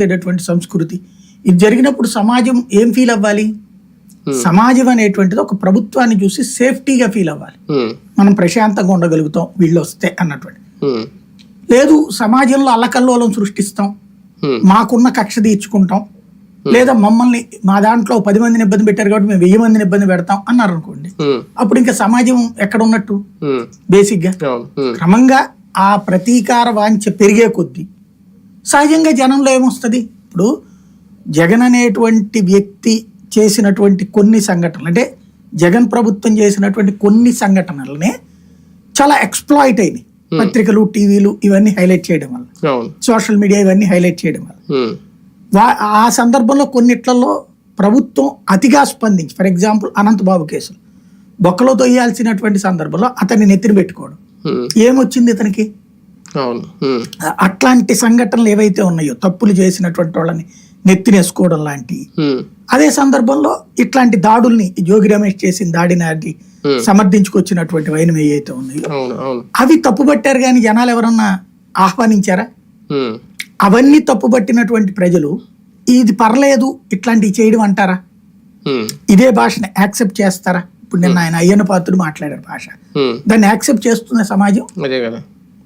అనేటటువంటి సంస్కృతి. ఇది జరిగినప్పుడు సమాజం ఏం ఫీల్ అవ్వాలి? సమాజం అనేటువంటిది ఒక ప్రభుత్వాన్ని చూసి సేఫ్టీగా ఫీల్ అవ్వాలి. ఉమ్, మనం ప్రశాంతంగా ఉండగలుగుతాం వీళ్ళు వస్తే అన్నటువంటి. ఉమ్, లేదు సమాజంలో అల్లకల్లోలం సృష్టిస్తాం. మాకున్న కక్ష తీర్చుకుంటాం. లేదా మమ్మల్ని మా దాంట్లో పది మందిని ఇబ్బంది పెట్టారు కాబట్టి మేము వెయ్యి మందిని ఇబ్బంది పెడతాం అన్నారు అనుకోండి. అప్పుడు ఇంకా సమాజం ఎక్కడ ఉన్నట్టు? అవును ఉమ్, క్రమంగా ఆ ప్రతీకార వాంఛ పెరిగే కొద్దీ సహజంగా జనంలో ఏమొస్తుంది? ఇప్పుడు జగన్ అనేటువంటి వ్యక్తి చేసినటువంటి కొన్ని సంఘటనలు అంటే జగన్ ప్రభుత్వం చేసినటువంటి కొన్ని సంఘటనలనే చాలా ఎక్స్ప్లాయిట్ అయినాయి. పత్రికలు టీవీలు ఇవన్నీ హైలైట్ చేయడం వల్ల. సోషల్ మీడియా ఇవన్నీ హైలైట్ చేయడం వల్ల. వా ఆ సందర్భంలో కొన్నిట్లలో ప్రభుత్వం అతిగా స్పందించి ఫర్ ఎగ్జాంపుల్ అనంతబాబు కేసులు. బొక్కలో తొయ్యాల్సినటువంటి సందర్భంలో అతన్ని నెత్తిన పెట్టుకోవడం. ఏమొచ్చింది ఇతనికి అట్లాంటి సంఘటనలు ఏవైతే ఉన్నాయో తప్పులు చేసినటువంటి వాళ్ళని నెత్తినేసుకోవడం ఉమ్, అదే సందర్భంలో ఇట్లాంటి దాడుల్ని జోగి రమేష్ చేసిన దాడి నాటి Hmm. సమర్థించుకొచ్చినటువంటి వైనం ఏవైతే ఉన్నాయో అవి తప్పుపట్టారు కానీ జనాలు ఎవరన్నా ఆహ్వానించారా? అవన్నీ తప్పుపట్టినటువంటి ప్రజలు ఇది పర్లేదు ఇట్లాంటివి చేయడం అంటారా? ఇదే భాషని యాక్సెప్ట్ చేస్తారా? ఇప్పుడు నిన్న ఆయన అయ్యన్న పాత్రుడు మాట్లాడారు భాష. దాన్ని యాక్సెప్ట్ చేస్తున్న సమాజం? అదే కదా.